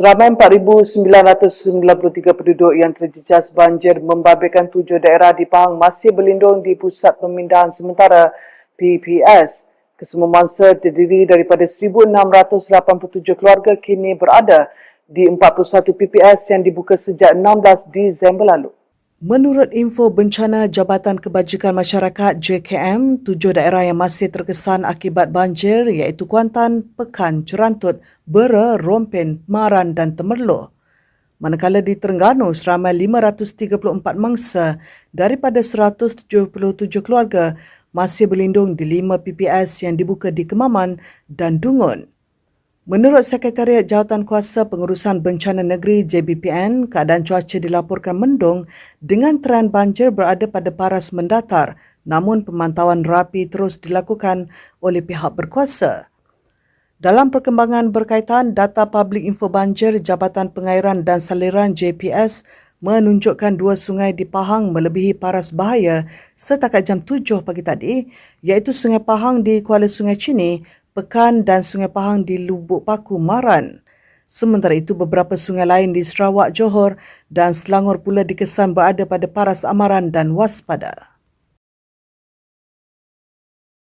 Seramai 4,993 penduduk yang terjejas banjir membabitkan tujuh daerah di Pahang masih berlindung di Pusat Pemindahan Sementara PPS. Kesemua mangsa terdiri daripada 1,687 keluarga kini berada di 41 PPS yang dibuka sejak 16 Disember lalu. Menurut info Bencana Jabatan Kebajikan Masyarakat JKM, tujuh daerah yang masih terkesan akibat banjir iaitu Kuantan, Pekan, Cerantut, Bera, Rompen, Maran dan Temerloh. Manakala di Terengganu, seramai 534 mangsa daripada 177 keluarga masih berlindung di 5 PPS yang dibuka di Kemaman dan Dungun. Menurut Sekretariat Jawatan Kuasa Pengurusan Bencana Negeri JBPN, keadaan cuaca dilaporkan mendung dengan tren banjir berada pada paras mendatar namun pemantauan rapi terus dilakukan oleh pihak berkuasa. Dalam perkembangan berkaitan data publik info banjir Jabatan Pengairan dan Saliran JPS menunjukkan dua sungai di Pahang melebihi paras bahaya setakat jam 7 pagi tadi iaitu Sungai Pahang di Kuala Sungai Cini Pekan dan Sungai Pahang di Lubuk Paku, Maran. Sementara itu, beberapa sungai lain di Sarawak, Johor dan Selangor pula dikesan berada pada paras amaran dan waspada.